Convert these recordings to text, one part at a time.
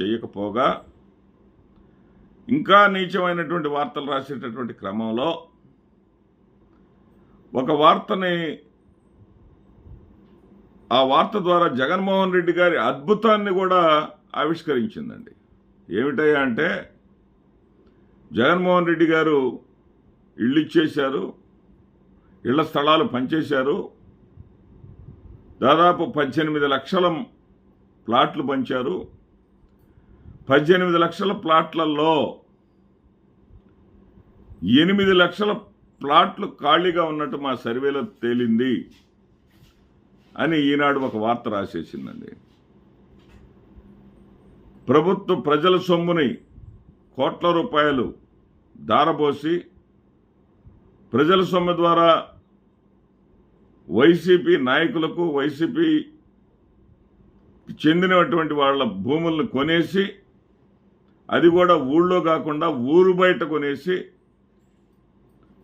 చేయకపోగా ఇంకా నీచమైనటువంటి వార్తలు రాసేటటువంటి క్రమంలో ఒక వార్తని ఆ వార్త ద్వారా జగన్మోహన్ రెడ్డి గారి అద్భుతాన్ని కూడా ఆవిష్కరించిందండి. ఏమిటయ్యా అంటే జగన్మోహన్ రెడ్డి గారు ఇళ్ళు ఇచ్చేశారు ఇళ్ళ స్థలాలు పంచేశారు దాదాపు పద్దెనిమిది లక్షల ప్లాట్లు పంచారు పద్దెనిమిది లక్షల ప్లాట్లలో ఎనిమిది లక్షల ప్లాట్లు ఖాళీగా ఉన్నట్టు మా సర్వేలో తేలింది అని ఈనాడు ఒక వార్త రాసేసిందండి. ప్రభుత్వ ప్రజల సొమ్ముని కోట్ల రూపాయలు దారబోసి ప్రజల సొమ్ము ద్వారా వైసీపీ నాయకులకు వైసీపీ చెందినటువంటి వాళ్ళ భూములను కొనేసి అది కూడా ఊళ్ళో కాకుండా ఊరు బయట కొనేసి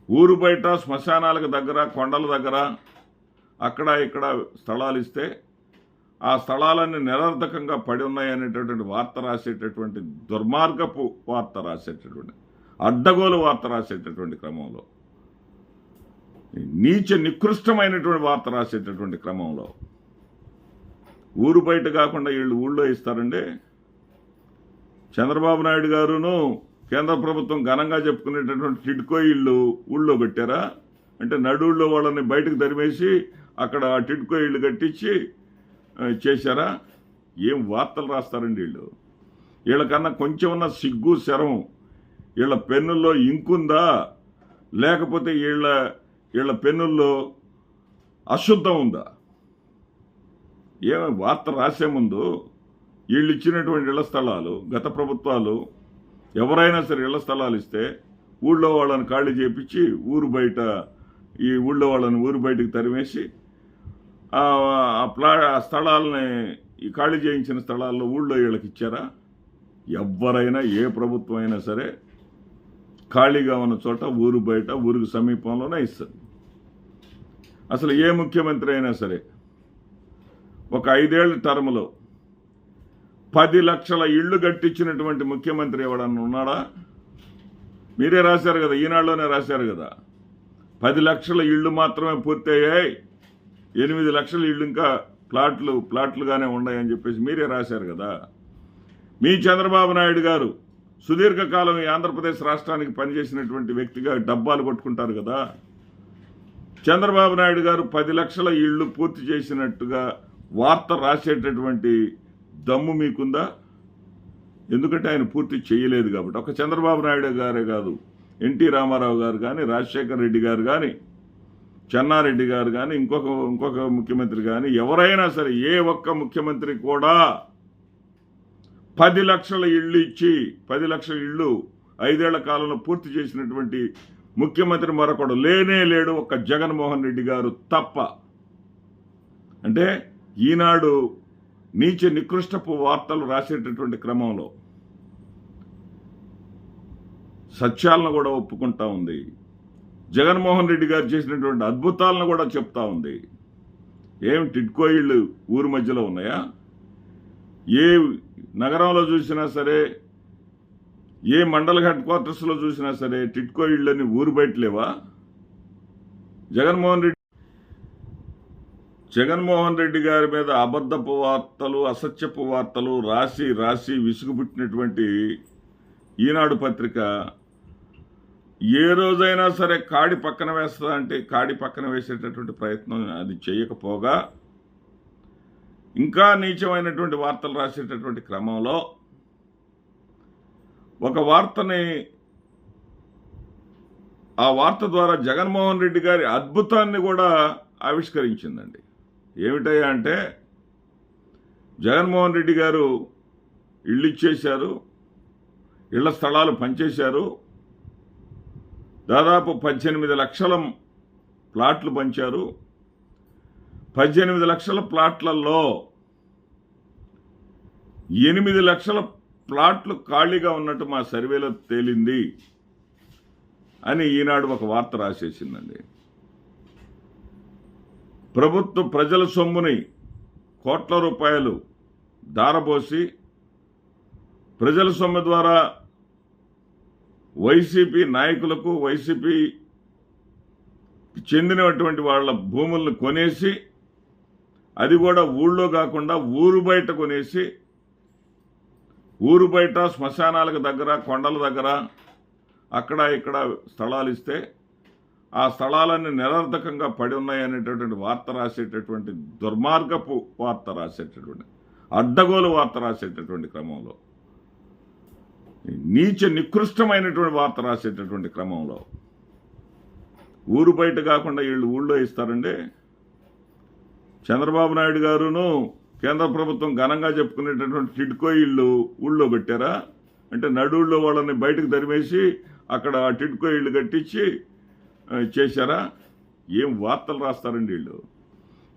ఊరు బయట శ్మశానాలకు దగ్గర కొండల దగ్గర అక్కడ ఇక్కడ స్థలాలు ఇస్తే ఆ స్థలాలన్నీ నిరర్ధకంగా పడి ఉన్నాయనేటటువంటి వార్త రాసేటటువంటి దుర్మార్గపు వార్త రాసేటటువంటి అడ్డగోలు వార్త రాసేటటువంటి క్రమంలో నీచ నికృష్టమైనటువంటి వార్త రాసేటటువంటి క్రమంలో ఊరు బయట కాకుండా వీళ్ళు ఊళ్ళో ఇస్తారండి. చంద్రబాబు నాయుడు గారును కేంద్ర ప్రభుత్వం ఘనంగా చెప్పుకునేటటువంటి టిడ్కో ఇళ్ళు ఊళ్ళో పెట్టారా అంటే నడుళ్ళో వాళ్ళని బయటకు తరిమేసి అక్కడ టిడ్కో ఇళ్ళు కట్టించి చేశారా? ఏం వార్తలు రాస్తారండి వీళ్ళు? వీళ్ళకన్నా కొంచెం ఉన్న సిగ్గు శరం. వీళ్ళ పెన్నుల్లో ఇంకుందా లేకపోతే వీళ్ళ వీళ్ళ పెన్నుల్లో అశుద్ధం ఉందా? ఏమి వార్త రాసే ముందు వీళ్ళు ఇచ్చినటువంటి ఇళ్ళ స్థలాలు గత ప్రభుత్వాలు ఎవరైనా సరే ఇళ్ళ స్థలాలు ఇస్తే ఊళ్ళో వాళ్ళని ఖాళీ చేపించి ఊరు బయట ఈ ఊళ్ళో వాళ్ళని ఊరు బయటకు తరిమేసి ఆ ప్లా ఆ స్థలాలని ఈ ఖాళీ చేయించిన స్థలాల్లో ఊళ్ళో వీళ్ళకి ఇచ్చారా? ఎవరైనా ఏ ప్రభుత్వం అయినా సరే ఖాళీగా ఉన్న చోట ఊరు బయట ఊరికి సమీపంలోనే ఇస్తుంది అసలు ఏ ముఖ్యమంత్రి అయినా సరే ఒక ఐదేళ్ళ టర్మ్లో పది లక్షల ఇళ్ళు కట్టించినటువంటి ముఖ్యమంత్రి ఎవడన్నా ఉన్నాడా? మీరే రాశారు కదా ఈనాడులోనే రాశారు కదా. పది లక్షల ఇళ్ళు మాత్రమే పూర్తయ్యాయి. ఎనిమిది లక్షల ఇళ్ళు ఇంకా ప్లాట్లు ప్లాట్లుగానే ఉన్నాయని చెప్పేసి మీరే రాశారు కదా. మీ చంద్రబాబు నాయుడు గారు సుదీర్ఘకాలం ఈ ఆంధ్రప్రదేశ్ రాష్ట్రానికి పనిచేసినటువంటి వ్యక్తిగా డబ్బాలు కొట్టుకుంటారు కదా. చంద్రబాబు నాయుడు గారు పది లక్షల ఇళ్ళు పూర్తి చేసినట్టుగా వార్త రాసేటటువంటి దమ్ము మీకుందా? ఎందుకంటే ఆయన పూర్తి చేయలేదు కాబట్టి. ఒక చంద్రబాబు నాయుడు గారే కాదు ఎన్టీ రామారావు గారు కానీ రాజశేఖర్ రెడ్డి గారు కానీ చెన్నారెడ్డి గారు కానీ ఇంకొక ఇంకొక ముఖ్యమంత్రి కానీ ఎవరైనా సరే ఏ ఒక్క ముఖ్యమంత్రి కూడా పది లక్షల ఇళ్ళు ఇచ్చి పది లక్షల ఇళ్ళు ఐదేళ్ళ కాలంలో పూర్తి చేసినటువంటి ముఖ్యమంత్రి మరొకడు లేనే లేడు ఒక జగన్మోహన్ రెడ్డి గారు తప్ప. అంటే ఈనాడు నీచ నికృష్టపు వార్తలు రాసేటటువంటి క్రమంలో సత్యాలను కూడా ఒప్పుకుంటా ఉంది. జగన్మోహన్ రెడ్డి గారు చేసినటువంటి అద్భుతాలను కూడా చెప్తా ఉంది. ఏం టిడ్కో ఇళ్ళు ఊరి మధ్యలో ఉన్నాయా? ఏ నగరంలో చూసినా సరే ఏ మండల హెడ్ క్వార్టర్స్లో చూసినా సరే టిట్కో ఇళ్ళని ఊరు బయట లేవా? జగన్మోహన్ రెడ్డి జగన్మోహన్ రెడ్డి గారి మీద అబద్ధపు వార్తలు అసత్యపు వార్తలు రాసి రాసి విసుగుపుట్టినటువంటి ఈనాడు పత్రిక ఏ రోజైనా సరే కాడి పక్కన వేస్తుందంటే కాడి పక్కన వేసేటటువంటి ప్రయత్నం అది చేయకపోగా ఇంకా నీచమైనటువంటి వార్తలు రాసేటటువంటి క్రమంలో ఒక వార్తని ఆ వార్త ద్వారా జగన్మోహన్ రెడ్డి గారి అద్భుతాన్ని కూడా ఆవిష్కరించిందండి. ఏమిటయ్యా అంటే జగన్మోహన్ రెడ్డి గారు ఇళ్ళు ఇచ్చేశారు ఇళ్ళ స్థలాలు పంచేశారు దాదాపు పద్దెనిమిది లక్షల ప్లాట్లు పంచారు. పద్దెనిమిది లక్షల ప్లాట్లలో ఎనిమిది లక్షల ప్లాట్లు ఖాళీగా ఉన్నట్టు మా సర్వేలో తేలింది అని ఈనాడు ఒక వార్త రాసేసిందండి. ప్రభుత్వ ప్రజల సొమ్ముని కోట్ల రూపాయలు దారబోసి ప్రజల సొమ్ము ద్వారా వైసీపీ నాయకులకు వైసీపీ చెందినటువంటి వాళ్ళ భూములను కొనేసి అది కూడా ఊళ్ళో కాకుండా ఊరు బయట కొనేసి ఊరు బయట శ్మశానాలకు దగ్గర కొండల దగ్గర అక్కడ ఇక్కడ స్థలాలు ఇస్తే ఆ స్థలాలన్నీ నిరర్ధకంగా పడి ఉన్నాయనేటటువంటి వార్త రాసేటటువంటి దుర్మార్గపు వార్త రాసేటటువంటి అడ్డగోలు వార్త రాసేటటువంటి క్రమంలో నీచ నికృష్టమైనటువంటి వార్త రాసేటటువంటి క్రమంలో ఊరు బయట కాకుండా వీళ్ళు ఊళ్ళో ఇస్తారండి. చంద్రబాబు నాయుడు గారును కేంద్ర ప్రభుత్వం ఘనంగా చెప్పుకునేటటువంటి టిడ్కో ఇళ్ళు ఊళ్ళో పెట్టారా? అంటే నడువుల్లో వాళ్ళని బయటకు తరిమేసి అక్కడ టిడ్కో ఇళ్ళు కట్టించి చేశారా? ఏం వార్తలు రాస్తారండి వీళ్ళు?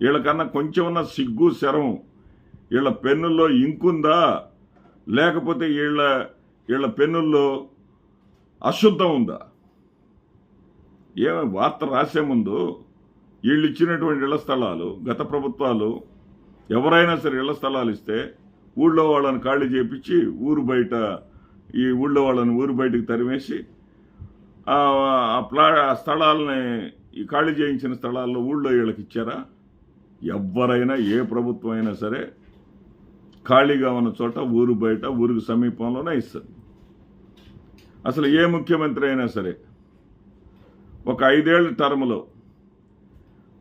వీళ్ళకన్నా కొంచెం ఉన్న సిగ్గు శరం వీళ్ళ పెన్నుల్లో ఇంకుందా? లేకపోతే వీళ్ళ వీళ్ళ పెన్నుల్లో అశుద్ధం ఉందా? ఏమి వార్త రాసే ముందు వీళ్ళు ఇచ్చినటువంటి ఇళ్ళ స్థలాలు గత ప్రభుత్వాలు ఎవరైనా సరే ఇళ్ళ స్థలాలు ఇస్తే ఊళ్ళో వాళ్ళని ఖాళీ చేపించి ఊరు బయట ఈ ఊళ్ళో వాళ్ళని ఊరు బయటకు తరిమేసి ప్లా ఆ స్థలాలని ఈ ఖాళీ చేయించిన స్థలాల్లో ఊళ్ళో వీళ్ళకి ఇచ్చారా? ఎవరైనా ఏ ప్రభుత్వం అయినా సరే ఖాళీగా ఉన్న చోట ఊరు బయట ఊరికి సమీపంలోనే ఇస్తుంది అసలు ఏ ముఖ్యమంత్రి అయినా సరే ఒక ఐదేళ్ళ టర్మ్లో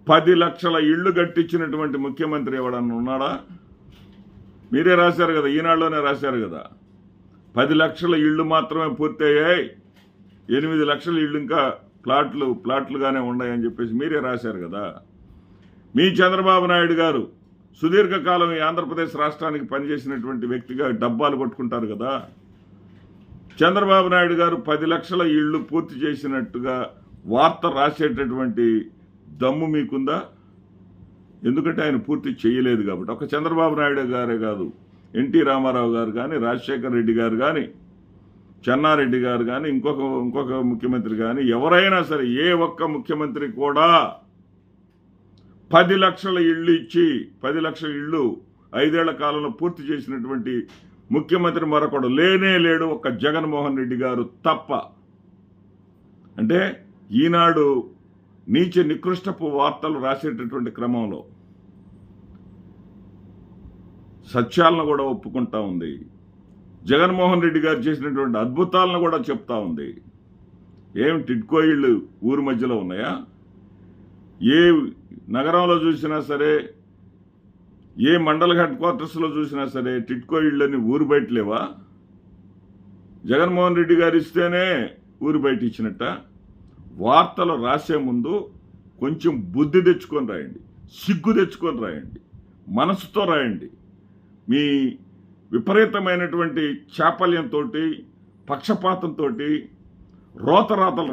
పది లక్షల ఇళ్ళు కట్టించినటువంటి ముఖ్యమంత్రి ఎవడన్నా ఉన్నాడా? మీరే రాశారు కదా ఈనాడులోనే రాశారు కదా. పది లక్షల ఇళ్ళు మాత్రమే పూర్తయ్యాయి. ఎనిమిది లక్షల ఇళ్ళు ఇంకా ప్లాట్లు ప్లాట్లుగానే ఉన్నాయని చెప్పేసి మీరే రాశారు కదా. మీ చంద్రబాబు నాయుడు గారు సుదీర్ఘకాలం ఈ ఆంధ్రప్రదేశ్ రాష్ట్రానికి పనిచేసినటువంటి వ్యక్తిగా డబ్బాలు కొట్టుకుంటారు కదా. చంద్రబాబు నాయుడు గారు పది లక్షల ఇళ్ళు పూర్తి చేసినట్టుగా వార్త రాసేటటువంటి దమ్ము మీకుందా? ఎందుకంటే ఆయన పూర్తి చేయలేదు కాబట్టి. ఒక చంద్రబాబు నాయుడు గారే కాదు ఎన్టీ రామారావు గారు కానీ రాజశేఖర్ రెడ్డి గారు కానీ చెన్నారెడ్డి గారు కానీ ఇంకొక ఇంకొక ముఖ్యమంత్రి కానీ ఎవరైనా సరే ఏ ఒక్క ముఖ్యమంత్రి కూడా పది లక్షల ఇళ్ళు ఇచ్చి పది లక్షల ఇళ్ళు ఐదేళ్ళ కాలంలో పూర్తి చేసినటువంటి ముఖ్యమంత్రి మరొకడు లేనే లేడు ఒక జగన్మోహన్ రెడ్డి గారు తప్ప. అంటే ఈనాడు నీచ నికృష్టపు వార్తలు రాసేటటువంటి క్రమంలో సత్యాలను కూడా ఒప్పుకుంటా ఉంది. జగన్మోహన్ రెడ్డి గారు చేసినటువంటి అద్భుతాలను కూడా చెప్తా ఉంది. ఏం టిడ్కో ఇళ్ళు ఊరు మధ్యలో ఉన్నాయా? ఏ నగరంలో చూసినా సరే ఏ మండల హెడ్ క్వార్టర్స్లో చూసినా సరే టిట్కో ఇళ్ళని ఊరు బయట లేవా జగన్మోహన్ రెడ్డి గారు ఇస్తేనే ఊరు బయట ఇచ్చినట్ట వార్తలు రాసే ముందు కొంచెం బుద్ధి తెచ్చుకొని రాయండి. సిగ్గు తెచ్చుకొని రాయండి. మనసుతో రాయండి. మీ విపరీతమైనటువంటి చాపల్యంతో పక్షపాతంతో రోతరాతలు